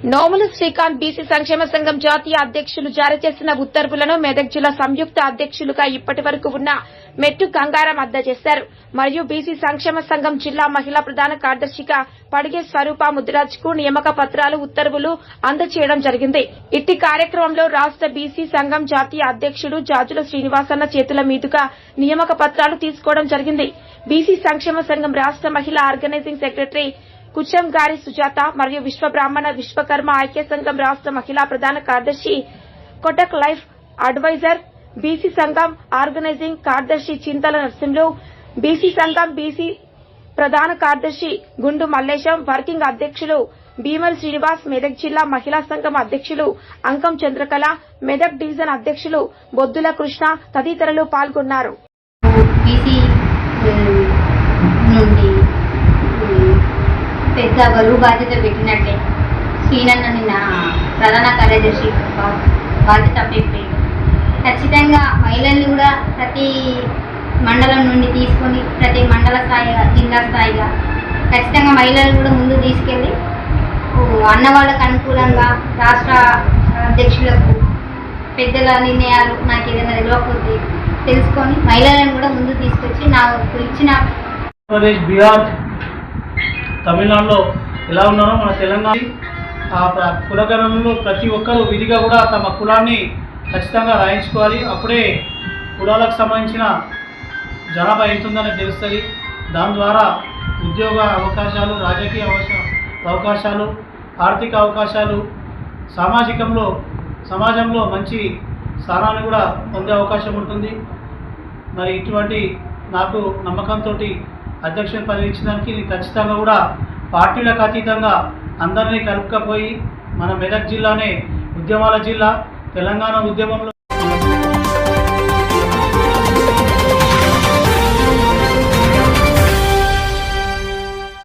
నోముల Srikanth BC సంక్షేమ సంఘం జాతీయ అధ్యక్షులు జారీ చేసిన ఉత్తర్వులను మెదక్ జిల్లా సంయుక్త అధ్యక్షులుగా ఇప్పటి వరకు ఉన్న మెట్టు గంగారం చేశారు మరియు బీసీ సంక్షేమ సంఘం జిల్లా మహిళా ప్రధాన కార్యదర్శిగా పడిగే స్వరూప ముద్రాజ్కు నియామక పత్రాలు ఉత్తర్వులు అందజేయడం జరిగింది. ఇట్టి కార్యక్రమంలో రాష్ట బీసీ సంఘం జాతీయ అధ్యక్షుడు జాజుల శ్రీనివాసన్న చేతుల మీదుగా నియామక పత్రాలు తీసుకోవడం జరిగింది. బీసీ సంక్షేమ సంఘం రాష్ట మహిళా ఆర్గనైజింగ్ సెక్రటరీ కుచం గారి సుజాత మరియు విశ్వ బ్రాహ్మణ విశ్వకర్మ ఐక్య సంఘం రాష్ట మహిళా ప్రధాన కార్యదర్శి కొటక్ లైఫ్ అడ్వైజర్ బీసీ సంఘం ఆర్గనైజింగ్ కార్యదర్శి చింతల నరసింహులు బీసీ సంఘం బీసీ ప్రధాన కార్యదర్శి గుండు మల్లేశం వర్కింగ్ అధ్యక్షులు భీమల్ శ్రీనివాస్ మెదక్ జిల్లా మహిళా సంఘం అధ్యక్షులు అంకం చంద్రకళ మెదక్ డివిజన్ అధ్యక్షులు బొద్దుల కృష్ణ తదితరులు పాల్గొన్నారు. బీసీ నుండి పెద్ద బరువు బాధ్యత పెట్టినట్టే. శ్రీనన్న నిన్న ప్రధాన కార్యదర్శి బాధ్యత పెట్టి ఖచ్చితంగా మహిళల్ని కూడా ప్రతి మండలం నుండి తీసుకొని ప్రతి మండల స్థాయిగా జిల్లా స్థాయిగా ఖచ్చితంగా మహిళలు కూడా ముందు తీసుకెళ్ళి అన్న వాళ్ళకు అనుకూలంగా రాష్ట్ర అధ్యక్షులకు పెద్దల నిర్ణయాలు నాకు ఏదైనా తెలియకపోతే తెలుసుకొని మహిళలను కూడా ముందు తీసుకొచ్చి నాకు ఇచ్చిన ఆంధ్రప్రదేశ్ బీహార్ తమిళనాడులో ఎలా ఉన్నారో మన తెలంగాణ ఆ కులగణనలో ప్రతి ఒక్కరూ విధిగా కూడా తమ కులాన్ని ఖచ్చితంగా రాయించుకోవాలి. అప్పుడే కులాలకు సంబంధించిన జనాభా ఎంతుందని తెలుస్తుంది. దాని ద్వారా ఉద్యోగ అవకాశాలు రాజకీయ అవకాశాలు ఆర్థిక అవకాశాలు సామాజికంలో సమాజంలో మంచి స్థానాన్ని కూడా పొందే అవకాశం ఉంటుంది. మరి ఇటువంటి నాకు నమ్మకంతో అధ్యక్షుని పదవి ఇది ఖచ్చితంగా కూడా పార్టీలకు అతీతంగా అందరినీ కలుపుకపోయి మన మెదక్ జిల్లానే ఉద్యమాల జిల్లా తెలంగాణ ఉద్యమంలో